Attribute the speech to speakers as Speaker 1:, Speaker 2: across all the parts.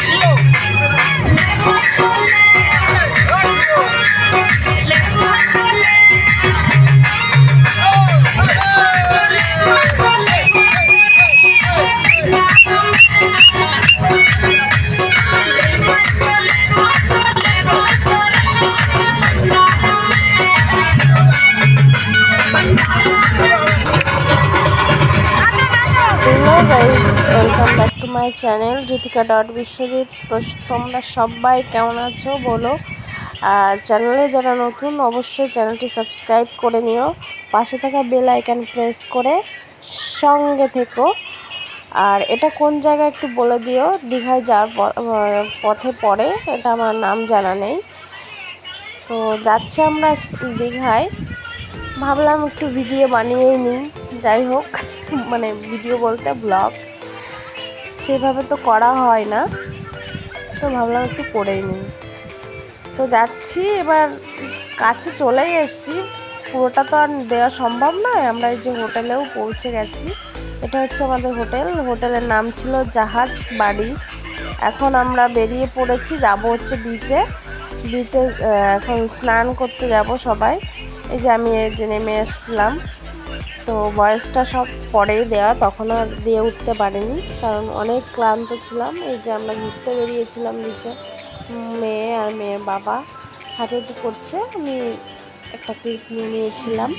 Speaker 1: Let's! My channel Jyotika dot Biswajit. তো তোমরা সবাই কেমন আছো বলো? আর চ্যানেলে যারা নতুন, অবশ্যই চ্যানেলটি সাবস্ক্রাইব করে নিও। পাশে থাকা বেল আইকন প্রেস করে সঙ্গে থেকো। আর এটা কোন জায়গা একটু বলে দিও? দীঘায় যাওয়ার পথে পড়ে, এটা আমার নাম জানা নেই। তো যাচ্ছি আমরা দীঘায়। ভাবলাম একটু ভিডিও বানিয়ে নিই। যাই হোক মানে ভিডিও বলতে ব্লগ। সেভাবে তো করা হয় না। তো ভাবলাম একটু করেই নিই। তো যাচ্ছি, এবার কাছে চলেই এসেছি। পুরোটা তো আর দেওয়া সম্ভব নয়। আমরা এই যে হোটেলেও পৌঁছে গেছি। এটা হচ্ছে আমাদের হোটেল। হোটেলের নাম ছিল জাহাজ বাড়ি। এখন আমরা বেরিয়ে পড়েছি। যাব হচ্ছে বিচে বিচে এখন স্নান করতে যাব সবাই। এই যে আমি এই যে নেমে এসেছিলাম। তো বয়সটা সব পরেই দেওয়া তখন আর দিয়ে উঠতে পারিনি। কারণ অনেক ক্লান্ত ছিলাম, এই যে আমরা ঘুরতে বেরিয়েছিলাম নিচে মেয়ে আর মেয়ের বাবা হাঁটুটি করছে, আমি একটা ক্লিপ নিয়ে নিয়েছিলাম।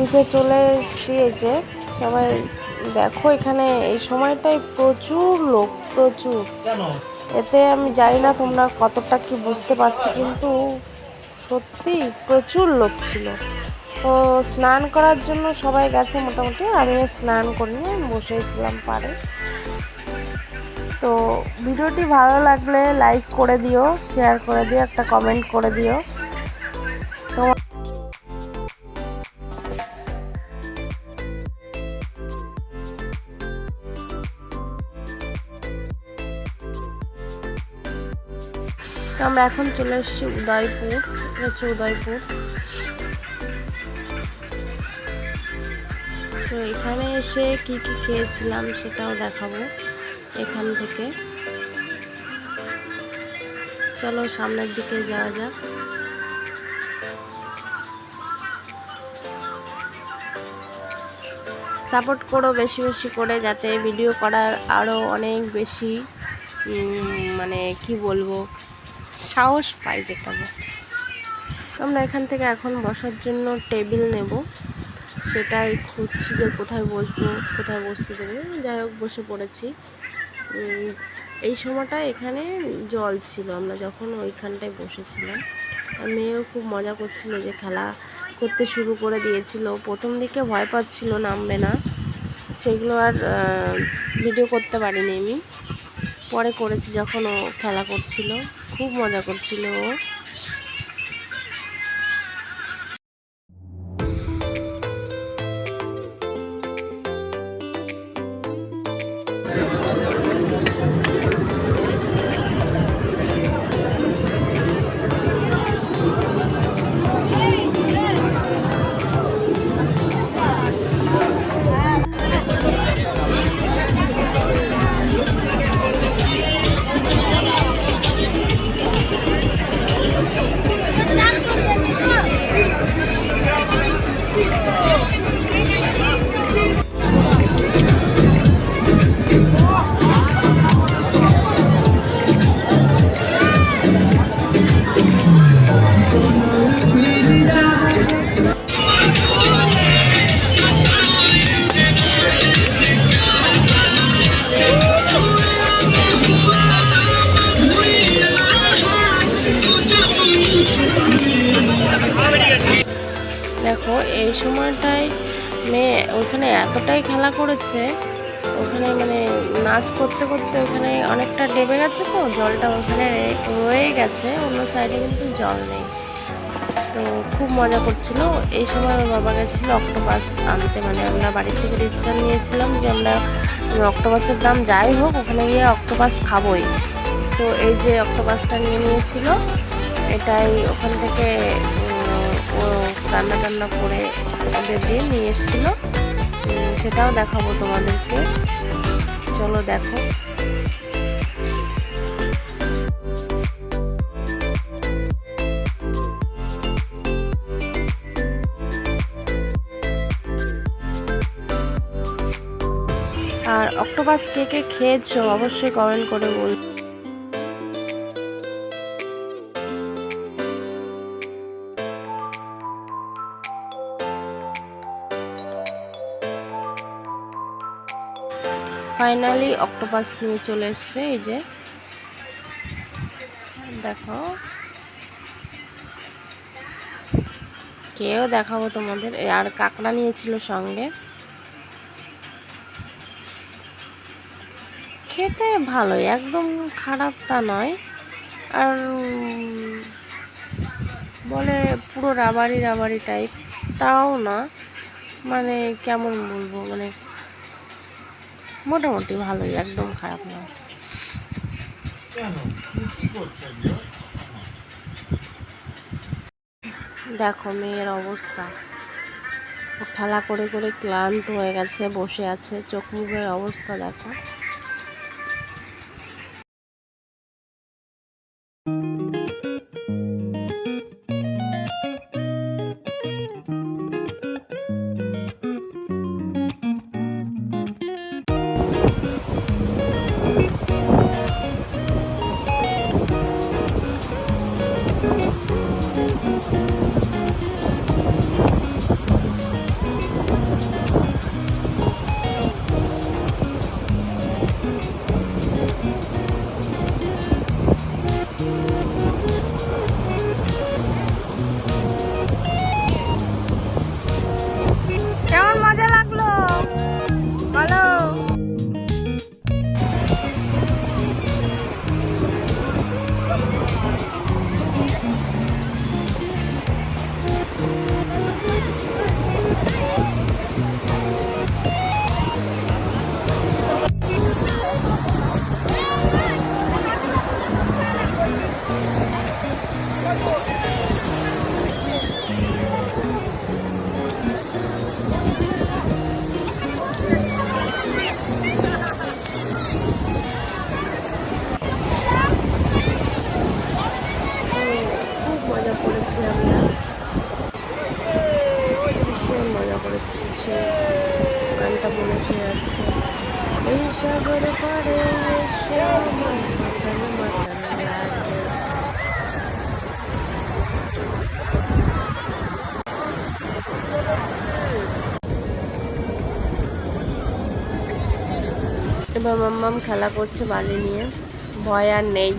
Speaker 1: নিচে চলে এসেছি এই যে। সবাই দেখো এখানে এই সময়টাই প্রচুর লোক প্রচুর। এতে আমি জানি না তোমরা কতটা কি বুঝতে পারছ কিন্তু সত্যি প্রচুর লোক ছিল। তো স্নান করার জন্য সবাই গেছে মোটামুটি আমি স্নান করিনি বসেছিলাম পারে। তো ভিডিওটি ভালো লাগলে লাইক করে দিও শেয়ার করে দিও একটা কমেন্ট করে দিও। তো আমরা এখন চলে এসেছি উদয়পুর হচ্ছে উদয়পুর। তো এখানে এসে কি কি খেয়েছিলাম সেটাও দেখাবো এখান থেকে। চলো সামনের দিকে যাওয়া যাক। সাপোর্ট করো বেশি বেশি করে যাতে ভিডিও করার আরও অনেক বেশি মানে কি বলব সাহস পাই যেটা। আমরা এখান থেকে এখন বসার জন্য টেবিল নেব। সেটাই খুঁজছি যে কোথায় বসবো, কোথায় বসতে দেবে। যাই হোক, বসে পড়েছি। এই সময়টা এখানে জল ছিল। আমরা যখন ওইখানটায় বসেছিলাম, আর মেয়েও খুব মজা করছিল যে খেলা করতে শুরু করে দিয়েছিল। প্রথম দিকে ভয় পাচ্ছিল, নামবে না। সেগুলো আর ভিডিও করতে পারিনি আমি। পরে করেছি যখন ও খেলা করছিল। খুব মজা করছিল ও। করেছে। ওখানে মানে নাচ করতে করতে ওখানে অনেকটা ডেবে গেছে তো, জলটা ওখানে রয়ে গেছে, অন্য সাইডে কিন্তু জল নেই। তো খুব মজা করছিল। এই সময় আমার বাবা গেছিল অক্টোপাস আনতে মানে আমরা বাড়ি থেকে ডিসিশন নিয়েছিলাম যে আমরা অক্টোপাসের দাম যাই হোক, ওখানে গিয়ে অক্টোপাস খাবোই। তো এই যে অক্টোপাসটা নিয়ে নিয়েছিল, এটাই ওখান থেকে রান্না টান্না করে ওদের দিয়ে নিয়ে এসেছিল। সেটাও দেখাবো তোমাদেরকে। চলো দেখো। আর অক্টোপাস কে কে খেয়েছো অবশ্যই কমেন্ট করে বল ফাইনালি অক্টোপাস নিয়ে চলে এসছে, এই যে। দেখো। কেউ দেখাবো তোমাদের। আর কাঁকড়া নিয়েছিল সঙ্গে। খেতে ভালোই, একদম খারাপ তা নয়। আর বলে পুরো রাবারি রাবারি টাইপ তাও না। মানে কেমন বলব মানে মোটামুটি ভালোই, একদম খারাপ না দেখো মেয়ের অবস্থা। খেলা করে করে ক্লান্ত হয়ে গেছে, বসে আছে, চোখ মুখের অবস্থা দেখো। এই সাগরে পারে এসে আমার লাগে। এবার মাম্মাম খেলা করছে বালি নিয়ে। ভয় আর নেই।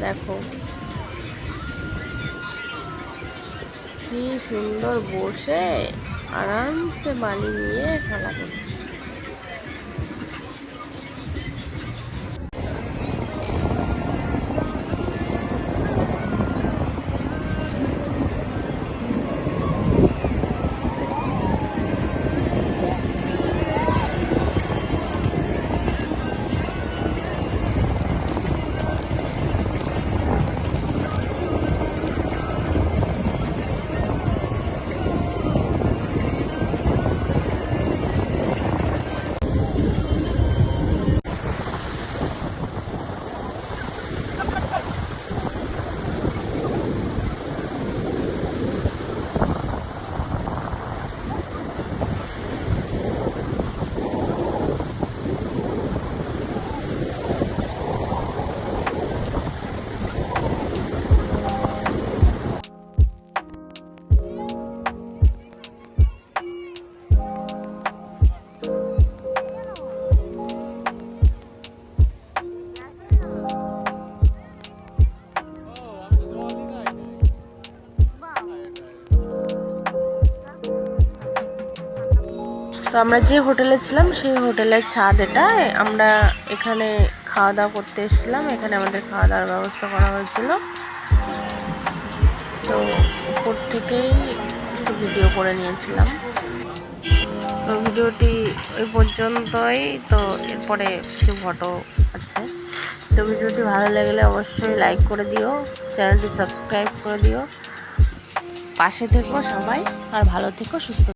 Speaker 1: দেখো। কি সুন্দর বসে। আরামসে বালি নিয়ে খেলা করছে। তো আমরা যে হোটেলে ছিলাম, সেই হোটেলের ছাদ এটা আমরা এখানে খাওয়া দাওয়া করতে এসেছিলাম। এখানে আমাদের খাওয়া দাওয়ার ব্যবস্থা করা হয়েছিল। তো উপর থেকেই একটু ভিডিও করে নিয়েছিলাম। তো ভিডিওটি ওই পর্যন্তই। তো এরপরে কিছু ফটো আছে। তো ভিডিওটি ভালো লাগলে অবশ্যই লাইক করে দিও। চ্যানেলটি সাবস্ক্রাইব করে দিও। পাশে থেকো সবাই। আর ভালো থেকো, সুস্থ